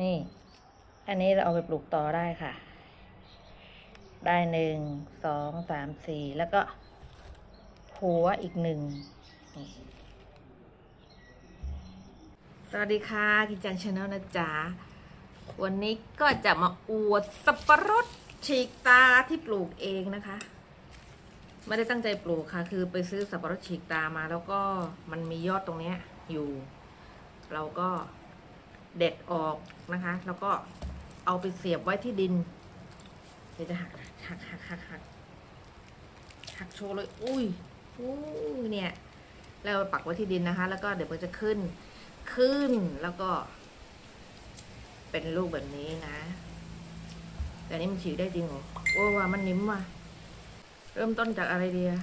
นี่ อันนี้เราเอาไปปลูกต่อได้ค่ะ ได้หนึ่งสองสามสี่แล้วก็ หัวอีกหนึ่งสวัสดีค่ะกินจังชาแนลนะจ๊ะ วันนี้ก็จะมาอวดสับปะรดฉีกตาที่ปลูกเองนะคะ ไม่ได้ตั้งใจปลูกค่ะ คือไปซื้อสับปะรดฉีกตามาแล้วก็มันมียอดตรงเนี้ยอยู่ เราก็ เด็ดออกนะคะ แล้วก็เอาไปเสียบไว้ที่ดิน เดี๋ยวจะหักหักหักหักหักหักโชว์เลย อุ้ยอุ้ยเนี่ย แล้วปักไว้ที่ดินนะคะ แล้วก็เดี๋ยวมันจะขึ้น ขึ้นแล้วก็ เป็นลูกแบบนี้นะ แต่นี่มันฉีกได้จริงเหรอโอ้ว่ามันนิ่มว่ะ เริ่มต้นจากอะไรดีอะ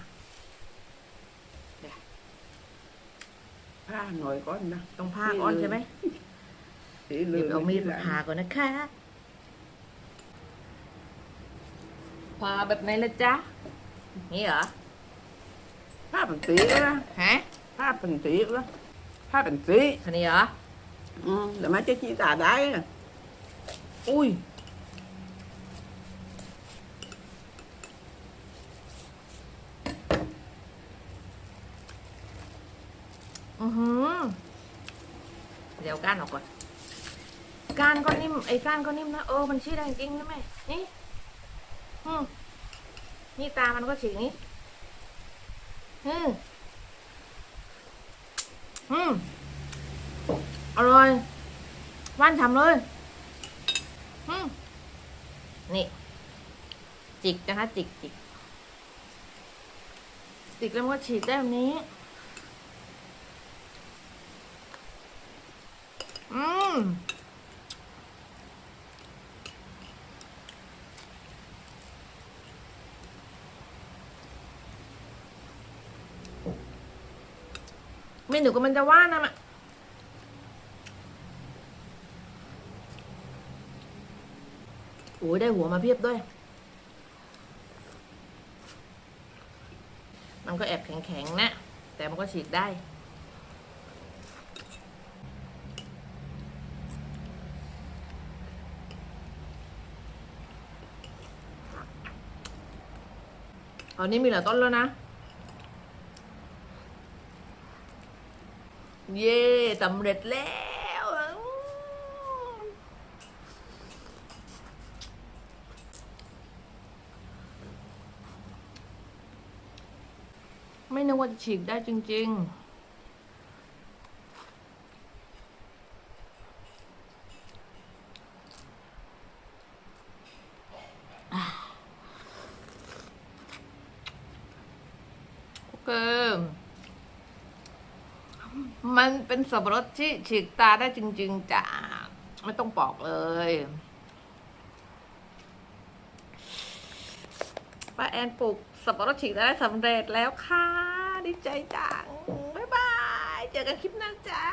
ผ้าหน่อยก่อนนะต้องผ้าก้อนใช่ไหม สีเหลืเดี๋ยวเอามีดทีหมาลังผ่าก่อนนะคะผ่าแบบไหนละจ๊ะ นี่เหรอ ผ้าเป็นสีแล้วฮะผ้าเป็นสีแล้วผ้าเป็นสีคันนี้เหรอ อืมเดี๋ยวมันจะชี้ตาได้อะอุ้ย อือหือเดี๋ยวก้านออกก่อน ก้านก็นิ่มไอ้ก้านก็นิ่มนะเออมันชี้ได้จริงนะแม่นี่อืมนี่ตามันก็ฉีกนี้อืมอืมอร่อยว่านทำเลยอืมนี่ จิกนะคะ จิกจิกจิกแล้วมันก็ฉีกได้แบบนี้อืม ไม่หนูก็มันจะว่านะมะโอ้ยได้หัวมาเพียบด้วย มันก็แอบแข็งๆนะ แต่มันก็ฉีกได้ ตอนนี้มีหลายต้นแล้วนะ เย่สำเร็จแล้วไม่นึกว่าจะฉีกได้จริง ๆ อะโอเค มันเป็นสับปะรดที่ฉีกตาได้จริง ๆจ้ะไม่ต้องปอกเลยป้าแอนปลูกสับปะรดฉีกตาได้สำเร็จแล้วค่ะ ดีใจจัง บ๊ายบาย เจอกันคลิปหน้าจ้า